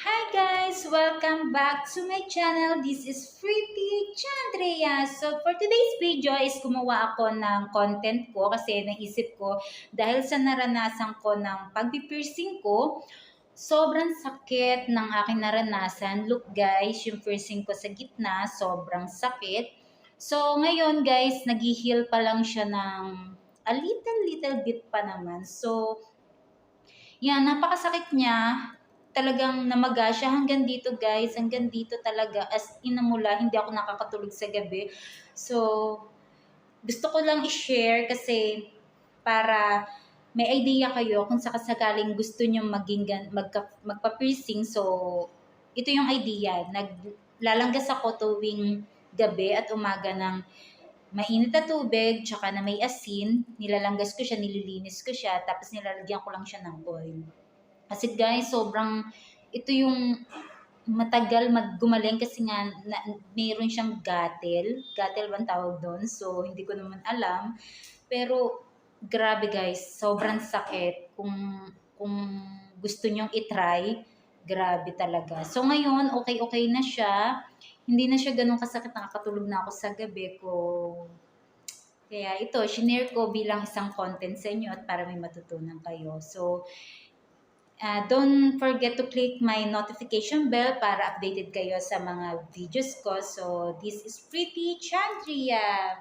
Hi guys! Welcome back to my channel. This is Pretty Chandrea. So for today's video is gumawa ako ng content ko kasi naisip ko dahil sa naranasan ko ng pagpipiercing ko, sobrang sakit ng aking naranasan. Look guys, yung piercing ko sa gitna, sobrang sakit. So ngayon guys, nag-heal pa lang siya ng a little little bit pa naman. So yan, napakasakit niya talagang namaga siya hanggang dito guys, hanggang dito talaga as inamula, hindi ako nakakatulog sa gabi. So, gusto ko lang i-share kasi para may idea kayo kung sakasakaling gusto nyo maging magka, magpa-piercing. So, ito yung idea. Naglalanggas ako tuwing gabi at umaga ng mainit na tubig, tsaka na may asin. Nilalanggas ko siya, nililinis ko siya, tapos nilalagyan ko lang siya ng oil. Kasi guys, sobrang ito yung matagal maggumaling kasi nga na, mayroon siyang gatel. Gatel ba ang tawag doon? So, hindi ko naman alam. Pero, grabe guys, sobrang sakit. Kung, kung gusto nyong itry, grabe talaga. So, ngayon, okay-okay na siya. Hindi na siya ganun kasakit. Nakakatulog na ako sa gabi ko. Kaya ito, shinare ko bilang isang content sa inyo at para may matutunan kayo. So, Uh, don't forget to click my notification bell para updated kayo sa mga videos ko. So, this is Pretty Chandria.